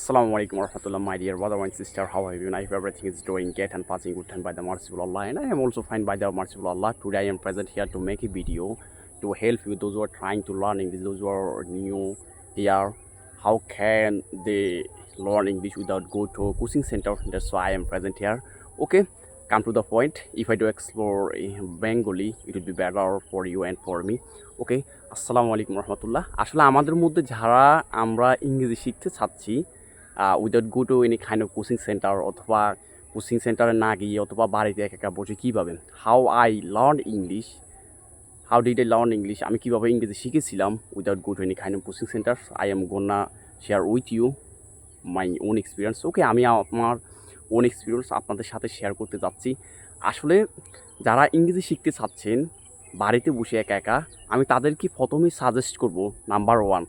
Assalamu alaikum warahmatullah, my dear brother and sister. How are you? And I hope everything is doing great and passing good time by the merciful Allah. And I am also fine by the merciful Allah. Today I am present here to make a video to help you those who are trying to learn English, those who are new here. How can they learn English without go to coaching center? That's why I am present here. Okay, come to the point. If I do explore eh, Bengali, it would be better for you and for me. ওকে আসসালামু আলাইকুম রহমতুল্লাহ আসলে আমাদের মধ্যে যারা আমরা ইংরেজি শিখতে চাচ্ছি without go to any kind of coaching centre অথবা কোচিং সেন্টারে না গিয়ে অথবা বাড়িতে একা একা বসে কীভাবে how I learn English how did I learn English আমি কীভাবে ইংরেজি শিখেছিলাম without go to any kind of coaching centre I am gonna share with you my own experience okay আমি আমার ওন এক্সপিরিয়েন্স আপনাদের সাথে শেয়ার করতে যাচ্ছি। আসলে যারা ইংরেজি শিখতে চাচ্ছেন, বাড়িতে বসে একা একা, আমি তাদেরকে প্রথমেই সাজেস্ট করব নাম্বার ওয়ান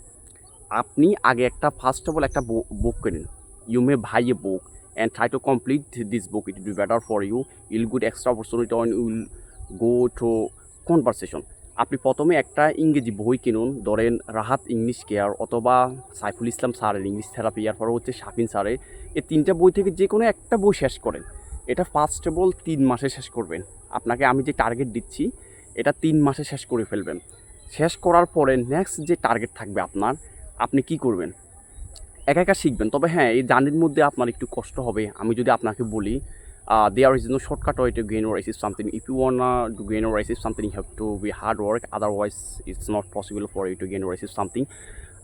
আপনি আগে একটা ফার্স্ট অফ অল একটা বুক কিনুন you may buy a book and try to complete this book it be better for you will good extra opportunity on will go to conversation আপনি প্রথমে একটা ইংরেজি বই কিনুন, ধরেন রাহাত ইংলিশ কেয়ার অথবা সাইফুল ইসলাম স্যারের ইংলিশ থেরাপি এরপর হচ্ছে শাফিন স্যারের। এই তিনটা বই থেকে যে কোনো একটা বই শেষ করেন। এটা ফার্স্ট অফ অল তিন মাসে শেষ করবেন। আপনাকে আমি যে টার্গেট দিচ্ছি, এটা তিন মাসে শেষ করে ফেলবেন। শেষ করার পরে নেক্সট যে টার্গেট থাকবে আপনার আপনি কি করবেন? একা একা শিখবেন। তবে হ্যাঁ এই জার্নির মধ্যে আপনার একটু কষ্ট হবে। আমি যদি আপনাকে বলি there is no shortcut way to gain or receive something if you want to gain or receive something you have to be hard work otherwise it's not possible for you to gain or receive something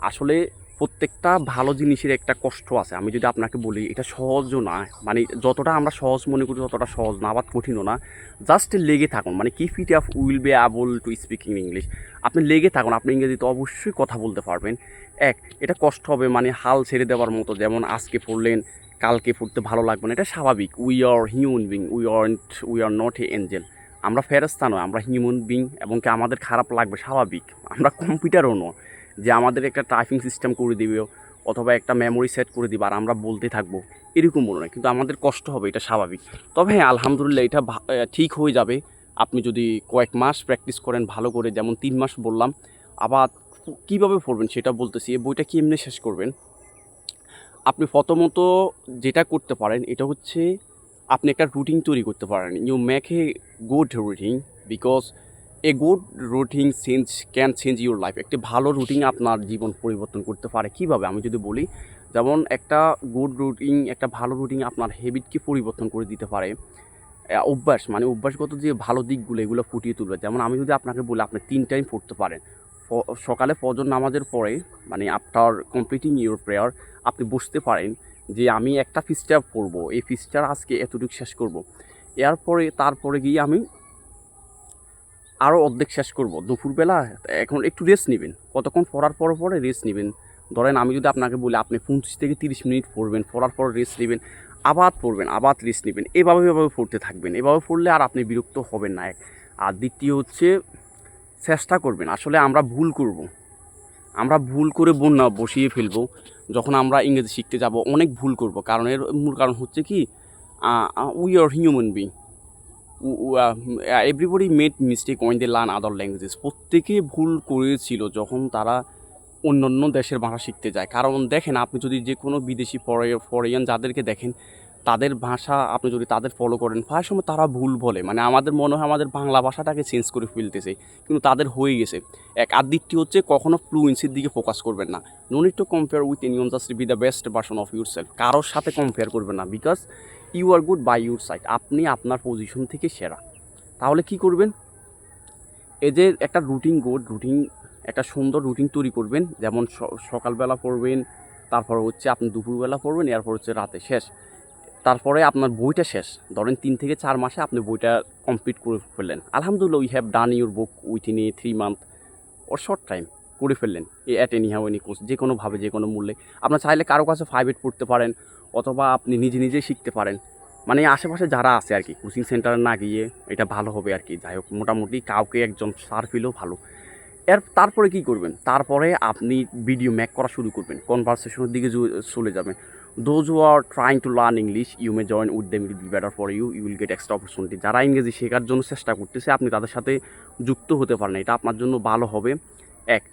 আসলে প্রত্যেকটা ভালো জিনিসের একটা কষ্ট আছে। আমি যদি আপনাকে বলি, এটা সহজও না। মানে যতটা আমরা সহজ মনে করি, ততটা সহজ না আবার কঠিনও না। জাস্ট লেগে থাকুন। মানে কি fit of will be able to speaking English আপনি লেগে থাকুন। আপনি ইংরেজিতে অবশ্যই কথা বলতে পারবেন। এক, এটা কষ্ট হবে মানে হাল ছেড়ে দেওয়ার মতো, যেমন আজকে পড়লেন কালকে পড়তে ভালো লাগবে না, এটা স্বাভাবিক। We are human being we are we are not a angel আমরা ফেরস্তা নয়, আমরা হিউম্যান বিং এবং কি আমাদের খারাপ লাগবে, স্বাভাবিক। আমরা কম্পিউটারও নয় যে আমাদের একটা টাইপিং সিস্টেম করে দিবে অথবা একটা মেমোরি সেট করে দিবে, আর আমরা বলতে থাকব। এরকম বলো না, কিন্তু আমাদের কষ্ট হবে, এটা স্বাভাবিক। তবে হ্যাঁ আলহামদুলিল্লাহ, এটা ঠিক হয়ে যাবে। আপনি যদি কয়েক মাস প্র্যাকটিস করেন ভালো করে, যেমন তিন মাস বললাম, আবার কীভাবে পড়বেন সেটা বলতেছি। এই বইটা কি এমনি শেষ করবেন? আপনি প্রথমত যেটা করতে পারেন, এটা হচ্ছে আপনি একটা রুটিন তৈরি করতে পারেন। You make a good routine because a good routine change can change your life একটি ভালো রুটিন আপনার জীবন পরিবর্তন করতে পারে। কীভাবে? আমি যদি বলি, যেমন একটা গুড রুটিন একটা ভালো রুটিন আপনার হ্যাবিটকে পরিবর্তন করে দিতে পারে। অভ্যাস মানে অভ্যাসগত যে ভালো দিকগুলো, এগুলো ফুটিয়ে তুলবে। যেমন আমি যদি আপনাকে বলি, আপনি তিন টাইম পড়তে পারেন। সকালে ফজর নামাজের পরে মানে আফটার কমপ্লিটিং ইউর প্রেয়ার আপনি বুঝতে পারেন যে আমি একটা ফিস্টার পড়ব। এই ফিস্টার আজকে এতটুকু শেষ করব। এরপরে, তারপরে গিয়ে আমি আরও অর্ধেক শেষ করব। দুপুরবেলা এখন একটু রেস্ট নেবেন। কতক্ষণ পড়ার পর পরে রেস্ট নেবেন। ধরেন আমি যদি আপনাকে বলি, আপনি পঁচিশ থেকে তিরিশ মিনিট পড়বেন, পড়ার পর রেস্ট নেবেন আবার পড়বেন আবার রেস্ট নেবেন, এভাবে এভাবে পড়তে থাকবেন। এভাবে পড়লে আর আপনি বিরক্ত হবেন না। আর দ্বিতীয় হচ্ছে চেষ্টা করবেন। আসলে আমরা ভুল করব। আমরা ভুল করে বন্যা বসিয়ে ফেলব। যখন আমরা ইংরেজি শিখতে যাব, অনেক ভুল করব। কারণ এর মূল কারণ হচ্ছে কি we are human being everybody made mistake when they learn other languages প্রত্যেকে ভুল করেছিল যখন তারা অন্য অন্য দেশের ভাষা শিখতে যায়। কারণ দেখেন, আপনি যদি যে কোনো বিদেশি ফরেন যাদেরকে দেখেন তাদের ভাষা আপনি যদি তাদের ফলো করেন, প্রায় সময় তারা ভুল বলে। মানে আমাদের মনে হয় আমাদের বাংলা ভাষাটাকে চেঞ্জ করে ফেলতেছে, কিন্তু তাদের হয়ে গেছে। এক আর হচ্ছে কখনো ফ্লুয়েন্সির দিকে ফোকাস করবেন না। No need to compare with anyone just be the best version of your self কারোর সাথে কম্পেয়ার করবেন না because you are good by your side আপনি আপনার পজিশন থেকে সেরা। তাহলে কি করবেন? এদের একটা রুটিন গুড রুটিন একটা সুন্দর রুটিন তৈরি করবেন। যেমন সকালবেলা পড়বেন, তারপর হচ্ছে আপনি দুপুরবেলা পড়বেন, এরপর হচ্ছে রাতে। শেষ। তারপরে আপনার বইটা শেষ। ধরেন তিন থেকে চার মাসে আপনি বইটা কমপ্লিট করে ফেললেন। আলহামদুলিল্লাহ we have done your book within a three month or short time করে ফেললেন। A at any how any course যে কোনোভাবে যে কোনো মূল্যে। আপনার চাইলে কারও কাছে ফাইভ প্রাইভেট পড়তে পারেন অথবা আপনি নিজে নিজেই শিখতে পারেন। মানে আশেপাশে যারা আছে আর কি কোচিং সেন্টারে না গিয়ে এটা ভালো হবে আর কি। যাই হোক, মোটামুটি কাউকে একজন সার পেলেও ভালো। এর তারপরে কি করবেন? তারপরে আপনি ভিডিও ম্যাক করা শুরু করবেন। কনভারসেশনের দিকে চলে যাবেন। Those who are trying to learn English you may join with them it be better for you you will get extra opportunity যারা ইংরেজি শেখার জন্য চেষ্টা করতেছে, আপনি তাদের সাথে যুক্ত হতে পারেন। এটা আপনার জন্য ভালো হবে। এক,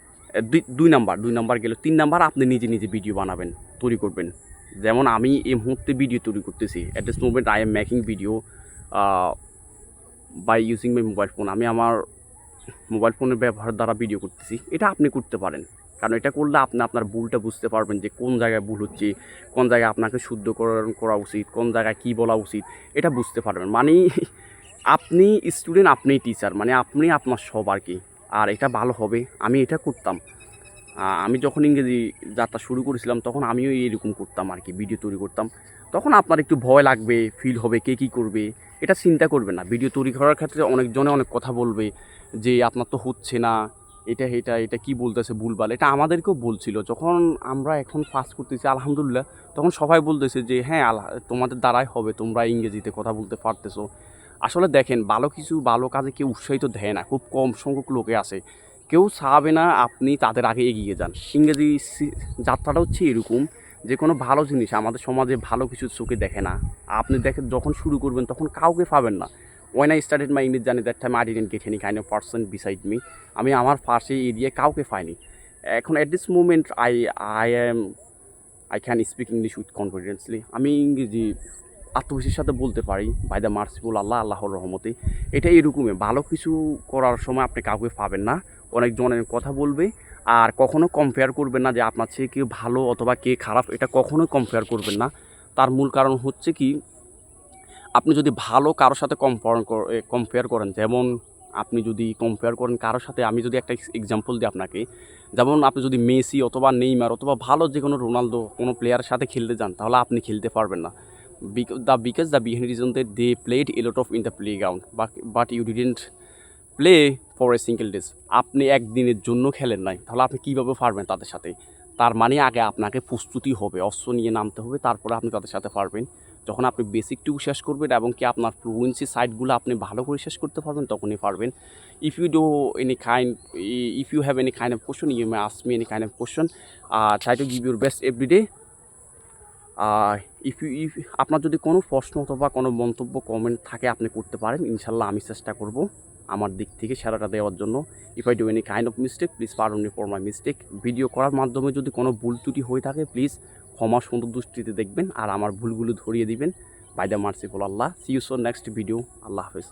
দুই দুই নাম্বার দুই নাম্বার গেলে তিন নাম্বার আপনি নিজে নিজে ভিডিও বানাবেন, তৈরি করবেন। যেমন আমি এই মুহূর্তে ভিডিও তৈরি করতেছি। At this moment I am making video by using my mobile phone আমি আমার মোবাইল ফোনের ব্যবহার দ্বারা ভিডিও করতেছি, এটা আপনি করতে পারেন। কারণ এটা করলে আপনি আপনার ভুলটা বুঝতে পারবেন যে কোন জায়গায় ভুল হচ্ছে, কোন জায়গায় আপনাকে শুদ্ধকরণ করা উচিত, কোন জায়গায় কী বলা উচিত, এটা বুঝতে পারবেন। মানে আপনি স্টুডেন্ট আপনি টিচার মানে আপনি আপনার সব আর কি আর এটা ভালো হবে, আমি এটা করতাম। আমি যখন ইংরেজি যাত্রা শুরু করেছিলাম, তখন আমিও এরকম করতাম আর কি ভিডিও তৈরি করতাম। তখন আপনার একটু ভয় লাগবে ফিল হবে কে কী করবে, এটা চিন্তা করবেন না। ভিডিও তৈরি করার ক্ষেত্রে অনেকজনে অনেক কথা বলবে যে আপনার তো হচ্ছে না, এটা এটা এটা কি বলতেছে ভুলভাল, এটা আমাদেরকেও বলছিল। যখন আমরা এখন পাস করতেছি, আলহামদুলিল্লাহ, তখন সবাই বলতেছে যে হ্যাঁ আল্লাহ, তোমাদের দ্বারাই হবে, তোমরা ইংরেজিতে কথা বলতে পারতেছো। আসলে দেখেন, ভালো কিছু, ভালো কাজে কেউ উৎসাহিত দেয় না, খুব কম সংখ্যক লোকে আছে। কেউ চাবে না আপনি তাদের আগে এগিয়ে যান। ইংরেজি যাত্রাটা হচ্ছে এরকম যে কোনো ভালো জিনিস আমাদের সমাজে ভালো কিছু চোখে দেখে না। আপনি দেখেন, যখন শুরু করবেন, তখন কাউকে পাবেন না। When I started my English journey that time I didn't get any kind of person beside me আমি আমার পাশে এরিয়ায় কাউকে পাইনি। এখন at this moment I I am I can speak English with confidently আমি ইংরেজি আত্মবিশ্বাসের সাথে বলতে পারি বাই দ্য মার্সিফুল আল্লাহ আল্লাহর রহমতে। এটা এরকমই, ভালো কিছু করার সময় আপনি কাউকে পাবেন না। অনেকজনের কথা বলবে, আর কখনো কম্পেয়ার করবেন না যে আপনার চেয়ে কেউ ভালো অথবা কে খারাপ, এটা কখনোই কম্পেয়ার করবেন না। তার মূল কারণ হচ্ছে কি আপনি যদি ভালো কারোর সাথে কম্পেয়ার কম্পেয়ার করেন, যেমন আপনি যদি কম্পেয়ার করেন কারোর সাথে, আমি যদি একটা এক্সাম্পল দিই আপনাকে, যেমন আপনি যদি মেসি অথবা নেইমার অথবা ভালো যে কোনো রোনালদো কোনো প্লেয়ারের সাথে খেলতে যান, তাহলে আপনি খেলতে পারবেন না। The because the behind reason they they played a lot of in the play ground but you didn't play for a single days আপনি একদিনের জন্য খেলেন নাই, তাহলে আপনি কীভাবে পারবেন তাদের সাথে? তার মানে আগে আপনাকে প্রস্তুতি হবে, অস্ত্র নিয়ে নামতে হবে, তারপরে আপনি তাদের সাথে পারবেন। যখন আপনি বেসিক বেসিকটুকু শেষ করবেন এবং কি আপনার ফ্লুয়েন্সি সাইটগুলো আপনি ভালো করে শেষ করতে পারবেন, তখনই পারবেন। If you do any kind if you have any kind of question you may ask me any kind of question try to give your best everyday if you if আপনার যদি কোনো প্রশ্ন অথবা কোনো মন্তব্য কমেন্ট থাকে, আপনি করতে পারেন। ইনশাল্লাহ আমি চেষ্টা করব আমার দিক থেকে সেরাটা দেওয়ার জন্য। If I do any kind of mistake please pardon me for my mistake video করার মাধ্যমে যদি কোনো ভুল ত্রুটি হয়ে থাকে প্লিজ ক্ষমা সুন্দর দৃষ্টিতে দেখবেন আর আমার ভুলগুলো ধরিয়ে দিবেন। By the merciful Allah see you next video Allah হাফেজ।